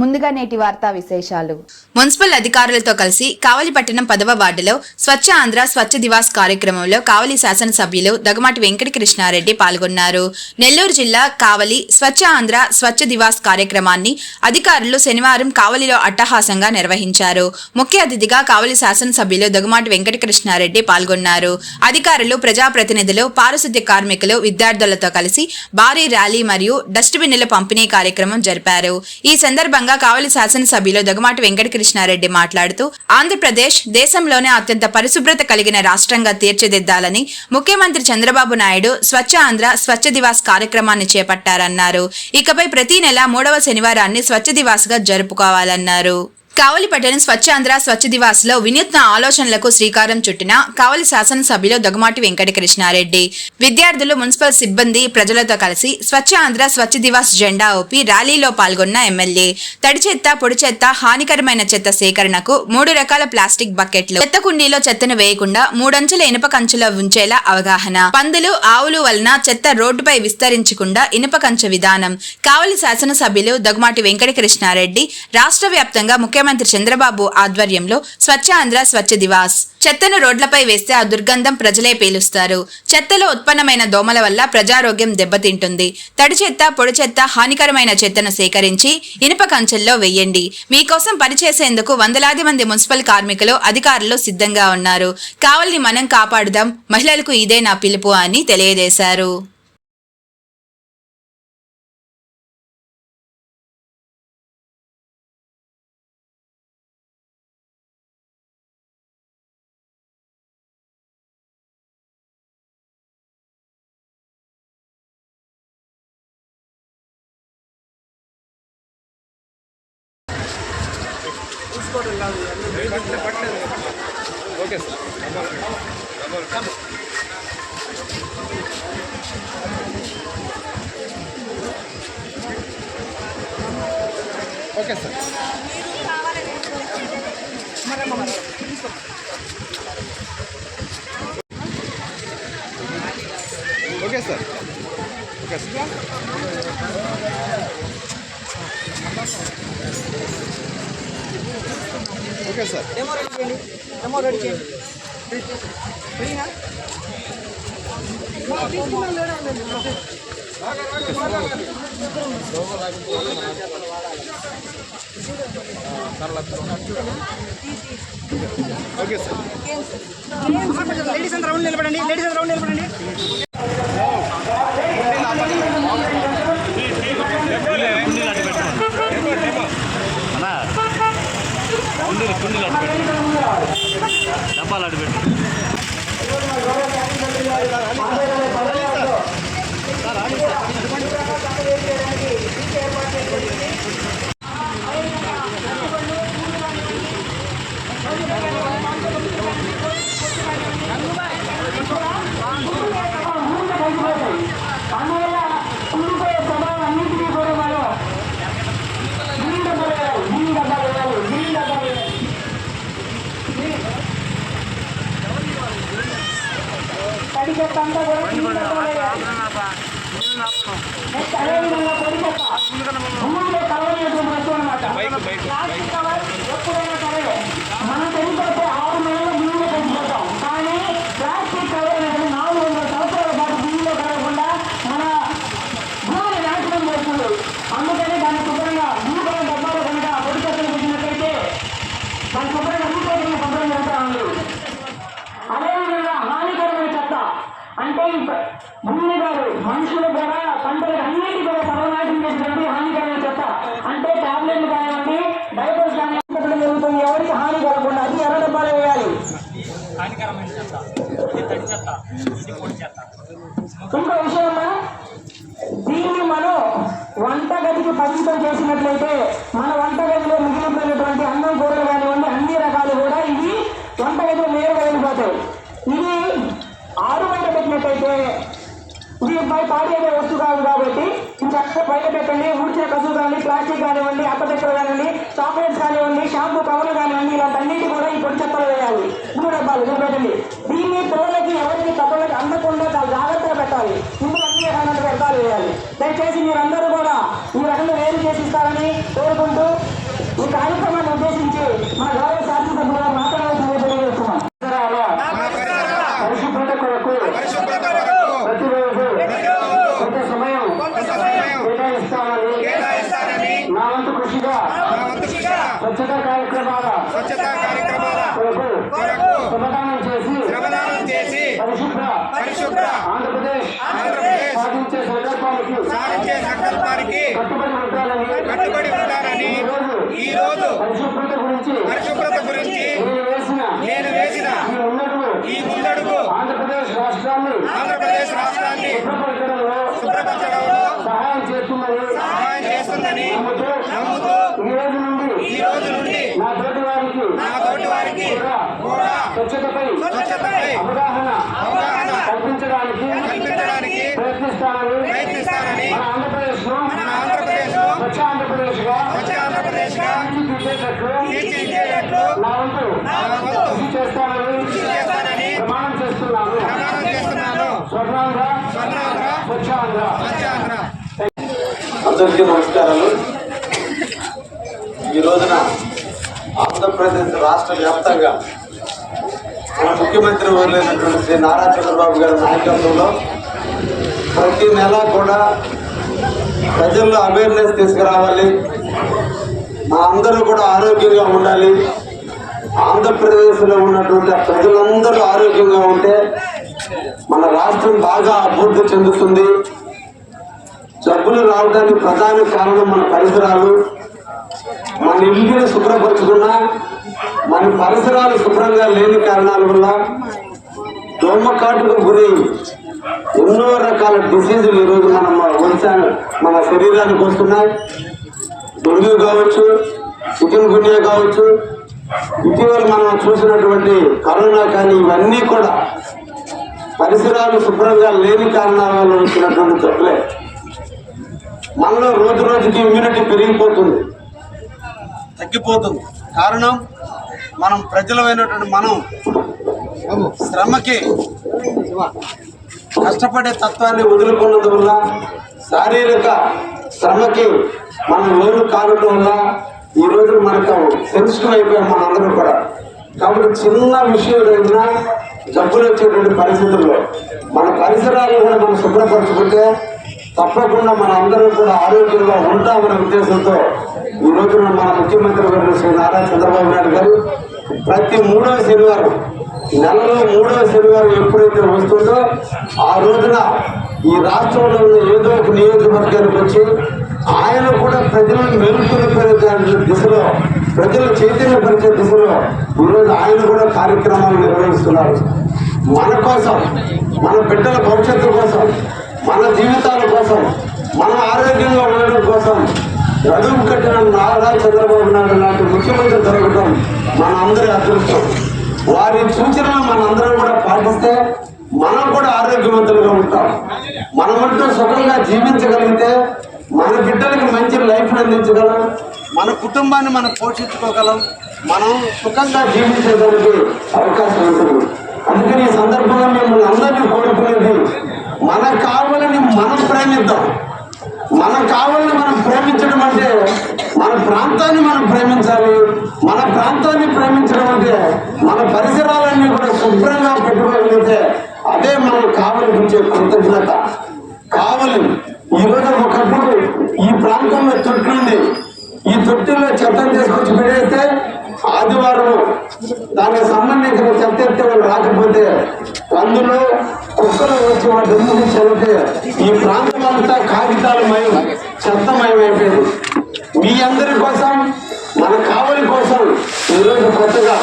ముందుగా నేటి వార్తా విశేషాలు. మున్సిపల్ అధికారులతో కలిసి కావలిపట్టణం పదవ వార్డులో స్వచ్ఛ ఆంధ్ర స్వచ్ఛ దివాస్ కార్యక్రమంలో కావలి శాసనసభ్యులు దగమాటి వెంకట కృష్ణారెడ్డి పాల్గొన్నారు. నెల్లూరు జిల్లా కావలి స్వచ్ఛ ఆంధ్ర స్వచ్ఛ దివాస్ కార్యక్రమాన్ని అధికారులు శనివారం కావలిలో అట్టహాసంగా నిర్వహించారు. ముఖ్య అతిథిగా కావలి శాసనసభ్యులు దగమాటి వెంకట కృష్ణారెడ్డి పాల్గొన్నారు. అధికారులు ప్రజాప్రతినిధులు పారిశుద్ధ్య కార్మికులు విద్యార్థులతో కలిసి భారీ ర్యాలీ మరియు డస్ట్బిన్ల పంపిణీ కార్యక్రమం జరిపారు. ఈ సందర్భంగా కావలి శాసనసభ్యులు దగమాటి వెంకటకృష్ణారెడ్డి మాట్లాడుతూ ఆంధ్రప్రదేశ్ దేశంలోనే అత్యంత పరిశుభ్రత కలిగిన రాష్ట్రంగా తీర్చిదిద్దాలని ముఖ్యమంత్రి చంద్రబాబు నాయుడు స్వచ్ఛ ఆంధ్ర స్వచ్ఛ దివాస్ కార్యక్రమాన్ని చేపట్టారన్నారు. ఇకపై ప్రతి నెల మూడవ శనివారాన్ని స్వచ్ఛ దివాస్గా జరుపుకోవాలన్నారు. కావలి స్వచ్ఛాంధ్ర స్వచ్ఛ ఆంధ్ర దివాస్లో వినూత్న ఆలోచనలకు శ్రీకారం చుట్టిన కావలి శాసనసభ్యులు దొగమాటి వెంకటకృష్ణారెడ్డి. విద్యార్థులు మున్సిపల్ సిబ్బంది ప్రజలతో కలిసి స్వచ్ఛ ఆంధ్ర స్వచ్ఛ దివాస్ జెండా ఊపి ర్యాలీలో పాల్గొన్న ఎమ్మెల్యే. తడి చెత్త పొడి చెత్త హానికరమైన చెత్త సేకరణకు మూడు రకాల ప్లాస్టిక్ బకెట్లు. చెత్త కుండీలో చెత్తను వేయకుండా మూడంచెల ఇనుప కంచులో ఉంచేలా అవగాహన. పందులు ఆవులు వలన చెత్త రోడ్డుపై విస్తరించకుండా ఇనుప కంచె విధానం. కావలి శాసనసభ్యులు దొగమాటి వెంకటకృష్ణారెడ్డి రాష్ట్ర వ్యాప్తంగా ముఖ్యమంత్రి చంద్రబాబు ఆధ్వర్యంలో స్వచ్ఛ ఆంధ్ర స్వచ్ఛ దివాస్. చెత్తను రోడ్లపై వేస్తే ఆ దుర్గంధం ప్రజలే పీలుస్తారు. చెత్తలో ఉత్పన్నమైన దోమల వల్ల ప్రజారోగ్యం దెబ్బతింటుంది. తడి చెత్త పొడి చెత్త హానికరమైన చెత్తను సేకరించి ఇనుప కంచెల్లో వెయ్యండి మీకోసం పనిచేసేందుకు వందలాది మంది మున్సిపల్ కార్మికులు అధికారులు సిద్ధంగా ఉన్నారు. కావల్ని మనం కాపాడుదాం మహిళలకు ఇదే నా పిలుపు అని తెలియజేశారు. Okay sir. Okay sir. Okay sir. Okay sir. Demo ready చేయండి డెమో రెడీ చేయండి ఫ్రీనా ఓకే సార్ లేడీస్ అంతా రౌండ్ నిలబడండి లేడీస్ అంతా రౌండ్ నిలబడండి కాదు కాబట్టి చక్కగా బయట పెట్టండి ఊడ్చిన కసువు కానీ ప్లాస్టిక్ కానివ్వండి అప్పచెక్కలు కానివ్వండి చాక్లెట్స్ కానివ్వండి షాంపూ కవర్లు కానివ్వండి ఇలాంటి అన్నింటి కూడా ఈ పొడి చెత్తలు వేయాలి. మూడు డబ్బాలు ఇది పెట్టండి. దీన్ని పిల్లలకి ఎవరికి తప్పలకి అందకుండా చాలా జాగ్రత్తగా పెట్టాలి. ఇందులో అన్ని రకాల వ్యర్థాలు వేయాలి. దయచేసి మీరందరూ కూడా ఈ రకంగా వేరు చేసి ఇస్తారని కోరుకుంటూ ఈ కార్యక్రమాన్ని ఉద్దేశించి మా గౌరవ శాసనసభ్యులు సంకల్పానికి కట్టుబడి ఈరోజు ఈ రోజు పరిశుభ్రత గురించి నేను వేసిన ఈ ముందడుగు ఆంధ్రప్రదేశ్ రాష్ట్రాన్ని శుభ్రపరచడంలో సహాయం చేస్తుందని నమ్ముతూ ఈ రోజు నుండి నా తోటి వారికి నా తోటి వారికి కూడా స్వచ్ఛతపై అవగాహన కల్పించడానికి ప్రయత్నిస్తానని మన ఆంధ్రప్రదేశ్ను మన ఆంధ్రప్రదేశ్ను స్వచ్ఛ ఆంధ్రప్రదేశ్గా స్వచ్ఛ ఆంధ్రప్రదేశ్గా నా వంతు కృషి చేస్తానని ప్రమాణం చేస్తున్నాను. స్వర్ణాంధ్ర స్వచ్ఛాంధ్ర. అందరికీ నమస్కారాలు. ఈ రోజున ఆంధ్రప్రదేశ్ రాష్ట్ర వ్యాప్తంగా మన ముఖ్యమంత్రి వర్లైనటువంటి శ్రీ నారా చంద్రబాబు గారి నాయకత్వంలో ప్రతి నెల కూడా ప్రజల్లో అవేర్నెస్ తీసుకురావాలి. మా అందరూ కూడా ఆరోగ్యంగా ఉండాలి. ఆంధ్రప్రదేశ్లో ఉన్నటువంటి ప్రజలందరూ ఆరోగ్యంగా ఉంటే మన రాష్ట్రం బాగా అభివృద్ధి చెందుతుంది. జబ్బులు రావడానికి ప్రధాన కారణం మన పరిసరాలు. మన ఇల్లుని శుభ్రపరచుకున్నా మన పరిసరాలు శుభ్రంగా లేని కారణాల వల్ల దోమకాటుకు గురి ఎన్నో రకాల డిసీజులు ఈరోజు మనం మన శరీరానికి వస్తున్నాయి. డెంగ్యూ కావచ్చు చికెన్ గున్యా కావచ్చు ఇటీవల మనం చూసినటువంటి కరోనా కానీ ఇవన్నీ కూడా పరిసరాలు శుభ్రంగా లేని కారణాల వల్ల వచ్చినటువంటి జబ్బులే మనలో రోజు రోజుకి ఇమ్యూనిటీ పెరిగిపోతుంది. తగ్గిపోతుంది. కారణం మనం ప్రజలమైనటువంటి మనం శ్రమకి కష్టపడే తత్వాన్ని వదులుకున్నందువల్ల శారీరక శ్రమకి మనం లోను కావడం వల్ల ఈ రోజు మనకు సెన్సిటివ్ అయిపోయాం అందరూ కూడా. కాబట్టి చిన్న విషయం ఏదైనా జబ్బులు వచ్చేటువంటి పరిస్థితుల్లో మన పరిసరాలను కూడా మనం శుభ్రపరచుకుంటే తప్పకుండా మన అందరూ కూడా ఆరోగ్యంగా ఉంటామనే ఉద్దేశంతో ఈ రోజున మన ముఖ్యమంత్రి గారు శ్రీ నారా చంద్రబాబు నాయుడు గారు ప్రతి మూడవ శనివారం నెలలో మూడవ శనివారం ఎప్పుడైతే వస్తుందో ఆ రోజున ఈ రాష్ట్రంలో ఉన్న ఏదో ఒక నియోజకవర్గానికి వచ్చి ఆయన కూడా ప్రజలను మెరుగుపరిచే దిశలో ప్రజలు చైతన్యపరిచే దిశలో ఈరోజు ఆయన కూడా కార్యక్రమాలు నిర్వహిస్తున్నారు. మన కోసం మన బిడ్డల భవిష్యత్తు కోసం మన జీవితాల కోసం మన ఆరోగ్యంగా ఉండడం కోసం చదువు కట్టిన నారా చంద్రబాబు నాయుడు లాంటి ముఖ్యమంత్రి దొరకడం మన అందరి అదృష్టం. వారి సూచనలు మన అందరం కూడా పాటిస్తే మనం కూడా ఆరోగ్యవంతులుగా ఉంటాం. మనమంటూ సుఖంగా జీవించగలిగితే మన బిడ్డలకి మంచి లైఫ్ అందించగలం. మన కుటుంబాన్ని మనం పోషించుకోగలం. మనం సుఖంగా జీవించడానికి అవకాశం ఉంటుంది. అందుకని ఈ సందర్భంగా మిమ్మల్ని అందరినీ కోరుకునేది మనకు కావాలని మనం ప్రేమిద్దాం. మనం కావాలని మనం ప్రేమించడం అంటే మన ప్రాంతాన్ని మనం ప్రేమించాలి. మన ప్రాంతాన్ని ప్రేమించడం అంటే మన పరిసరాలన్నీ కూడా శుభ్రంగా పెట్టుకోగలిగితే అదే మనం కావలిపించే కృతజ్ఞత. కావలి ఈ రోజు ఒకప్పుడు ఈ ప్రాంతంలో తొట్టింది ఈ తొట్టిలో చెత్తను తీసుకొచ్చి పెడేస్తే ఆదివారం దానికి సంబంధించిన చెత్త ఎత్తే వాళ్ళు రాకపోతే అందులో కుక్కలు వచ్చి వాటి ముందు చదివితే ఈ ప్రాంతం అంతా కాగితాలమయం చెత్తమయమైపోయింది. మీ అందరి కోసం మన కావలి కోసం ఈరోజు కొత్తగా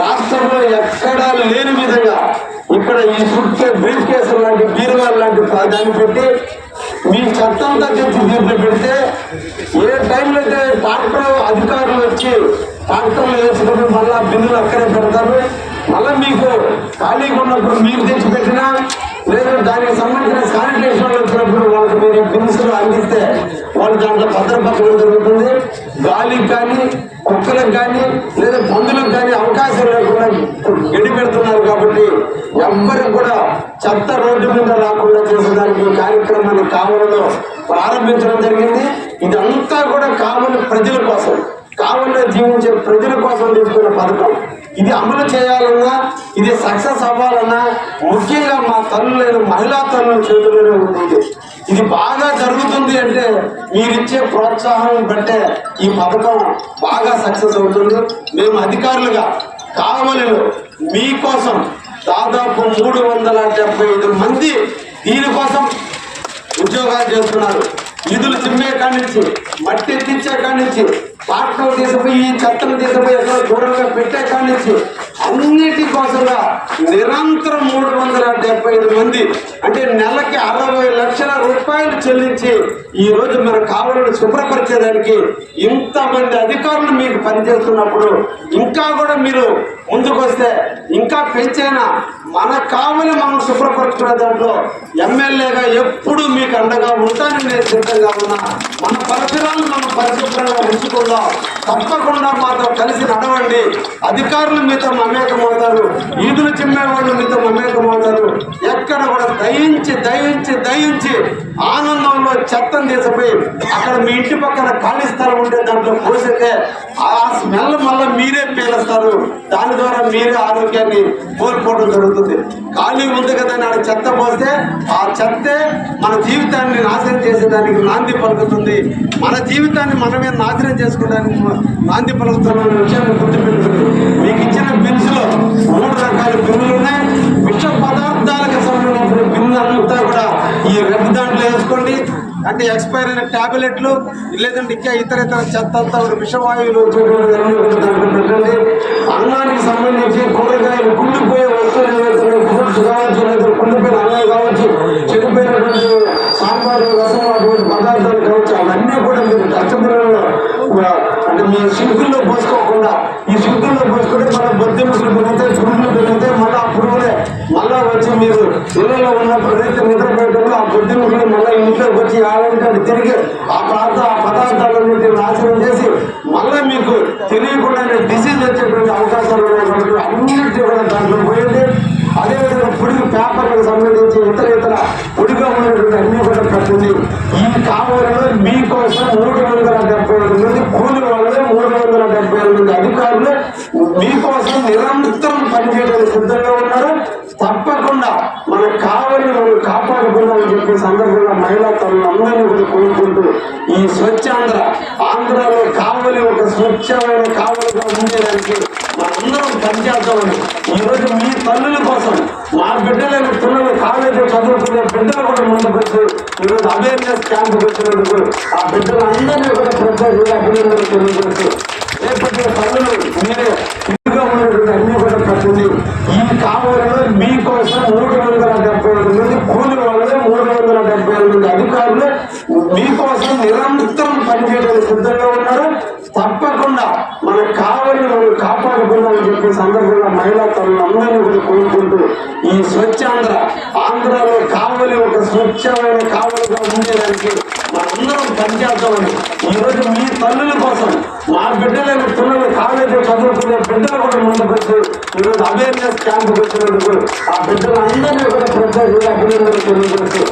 రాష్ట్రంలో ఎక్కడా లేని విధంగా ఇక్కడ ఈ సుట్టే బ్రీఫ్ కేసులు లాంటి బీరువాలు లాంటి దాన్ని పెట్టి మీ చట్టం అంతా తెచ్చి దీంట్లో పెడితే ఏ టైంలో అయితే ట్రాక్టర్ అధికారులు వచ్చి ట్రాక్టర్లు వేసుకుని మళ్ళా బిల్లులు అక్కడే పెడతారు? మళ్ళీ మీకు ఖాళీగా ఉన్నప్పుడు మీరు తెచ్చి పెట్టినా లేదా దానికి సంబంధించిన శానిటేషన్ వచ్చినప్పుడు వాళ్ళకి మీరు బిల్స్లు అందిస్తే వాళ్ళు దాంట్లో భద్రపరచడం జరుగుతుంది. గాలికి కానీ కుక్కలకు కానీ లేదా పందులకు కానీ అవకాశం లేకుండా గడి పెడుతున్నారు కాబట్టి ఎవ్వరి చేయడానికి ఈ కార్యక్రమాన్ని కావలలో ప్రారంభించడం జరిగింది. ఇదంతా కూడా కావలి ప్రజల కోసం కావలిలో జీవించే ప్రజల కోసం తీసుకున్న పథకం. ఇది అమలు చేయాలన్నా ఇది సక్సెస్ అవ్వాలన్నా ముఖ్యంగా మా తల్లులైన మహిళా తల్లుల చేతుల్లోనే ఉంది. ఇది ఇది బాగా జరుగుతుంది అంటే మీరిచ్చే ప్రోత్సాహం బట్టే ఈ పథకం బాగా సక్సెస్ అవుతుంది. మేము అధికారులుగా కావలిలో మీకోసం దాదాపు మూడు వందల డెబ్బై ఐదు మంది దీనికోసం ఉద్యోగాలు చేస్తున్నారు. నిధులు చిమ్మే కాడి నుంచి మట్టి ఎత్తించే కాడి నుంచి పాటలు తీసుకుపోయి చెత్తను తీసుకుపోయి ఎక్కడ దూరంగా పెట్టే కాడి నుంచి అన్నిటి కోసంగా నిరంతరం మూడు వందల డెబ్బై ఐదు మంది అంటే నెలకి అరవై లక్షల రూపాయలు చెల్లించి ఈ రోజు మన కావాలను శుభ్రపరిచేదానికి ఇంతమంది అధికారులు మీకు పనిచేస్తున్నప్పుడు ఇంకా కూడా మీరు ముందుకొస్తే ఇంకా పెంచైనా మన కావలి మనం శుభ్రపరచుకునే దాంట్లో ఎమ్మెల్యేగా ఎప్పుడు మీకు అండగా ఉంటానని నేను సిద్ధంగా ఉన్నా. మన పరిసరాలు మనం పరిశుభ్రంగా ఉంచుకుందాం. తప్పకుండా మాతో కలిసి నడవండి. అధికారులు మీతో మమేకమవుతారు. ఈదులు చిమ్మేవాళ్ళు మీతో మీతో మమేకమవుతారు. ఎక్కడ కూడా దయించి దయించి దయించి ఆనందంలో చెత్తం తీసిపోయి అక్కడ మీ ఇంటి పక్కన ఖాళీ స్థలం ఉంటే దాంట్లో పోసితే ఆ స్మెల్ మళ్ళీ మీరే పీలుస్తారు. దాని ద్వారా మీరే ఆరోగ్యాన్ని కోల్పోవడం జరుగుతుంది. ఖాళీ ఉంది కదా అని ఆడ చెత్త పోస్తే ఆ చెత్తే మన జీవితాన్ని నాశనం చేసేదానికి నాంది పలుకుతుంది. మన జీవితాన్ని మనమే నాశనం చేసుకోవడానికి నాంది పలుకుతున్న విషయాన్ని గుర్తుపెట్టుకుంది మీకు ఇచ్చిన బిల్స్లో మూడు రకాల బిల్లులు ఉన్నాయి. విష పదార్థాలకు సంబంధించిన బిల్లు అంతా కూడా ఈ రెడ్ దాంట్లో వేసుకోండి. అంటే ఎక్స్పైర్ అయిన టాబ్లెట్లు లేదంటే ఇంకా ఇతర ఇతర చెత్త అంతా విషవాయువులు పెట్టండి. అన్నానికి సంబంధించి కూరగాయలు గుండిపోయే వస్తువులు ఏవైతే ఉన్నాయో, ఫ్రూట్స్ కావచ్చు లేదా కుళ్ళిపోయిన అన్నం కావచ్చు చెడిపోయినటువంటి సాంబారు రసం అటువంటి పదార్థాలు కావచ్చు అవన్నీ కూడా మీరు డస్ట్బిన్లలో ఈ మీ పోసుకోకుండా ఈ సింకుల్లో పోసుకుంటే మన బొద్దింపులు పెరిగితే పురుగులు పెరిగితే మళ్ళీ ఆ పురుగులే మళ్ళా వచ్చి మీరు ఇళ్ళలో ఉన్నప్పుడు రైతు నిద్రపోయేటప్పుడు ఆ బొద్దింపులు మళ్ళీ ఇంట్లోకి వచ్చి ఆడంటే తిరిగి ఆ ప్రాంత ఆ పదార్థాలన్నింటినీ నాశనం చేసి మళ్ళీ మీకు తెలియకుండా డిసీజ్ వచ్చేటువంటి అవకాశాలు ఉన్నాయి కాబట్టి అన్నింటి కూడా దాంట్లో పోయింది అదేవిధంగా పొడిగి పేపర్లకు సంబంధించి ఇతర ఇతర పొడిగా ఉన్నటువంటి అన్ని కూడా పెట్టింది ఈ కావలలో మీకోసం మూడు వందల డెబ్బై ఐదు మంది కూలి వాళ్ళు మూడు వందల డెబ్బై ఐదు మంది అధికారులు మీకోసం నిరంతరం పనిచేయడానికి సిద్ధంగా ఉన్నారు తప్పకుండా మన కావలి మనం కాపాడుకుందామని చెప్పే సందర్భంగా మహిళా తల్లులందరినీ కూడా కోరుకుంటూ ఈ స్వచ్ఛాంధ్ర ఆంధ్రాలో కావలి ఒక స్వచ్ఛమైన కావలిగా ఉండేదానికి మనందరం పనిచేద్దామని ఈ రోజు మీ తల్లుల కోసం మా బిడ్డలైన పిల్లలు కాలేజీ చదువుకునే బిడ్డలు కూడా ముందుకు వచ్చి ఈరోజు అవేర్నెస్ క్యాంప్ వచ్చినందుకు ఆ బిడ్డలందరినీ కూడా ప్రత్యేకంగా అభినందనలు తెలియజేస్తూ రేపటి తల్లులు మీరే ఇదిగా ఉన్నటువంటి అన్ని కూడా పెట్టింది ఈ కావలలో మీకోసం మూడు వందల డెబ్బై ఐదు మంది కూలి వాళ్ళే మూడు వందల డెబ్బై ఐదు మంది అధికారులు మీకోసం నిరంతరం పనిచేయడానికి సిద్ధంగా ఉన్నారు తప్పకుండా మన కావలి మనం కాపాడుకుందామని చెప్పే సందర్భంగా మహిళా తల్లులందరినీ కూడా కోరుకుంటూ ఈ స్వచ్ఛాంధ్ర ఆంధ్రలో కావలి ఒక స్వచ్ఛమైన కావలిగా ఉండేదానికి మనందరం పనిచేద్దామని. ఈరోజు మీ తల్లుల కోసం మా బిడ్డలైన పిల్లలు కాలేజీ చదువుకునే బిడ్డలు కూడా ముందుకొచ్చి ఈరోజు అవేర్నెస్ క్యాంప్ వచ్చినందుకు ఆ బిడ్డలందరినీ కూడా ప్రత్యేకంగా అభినందనలు తెలియజేస్తూ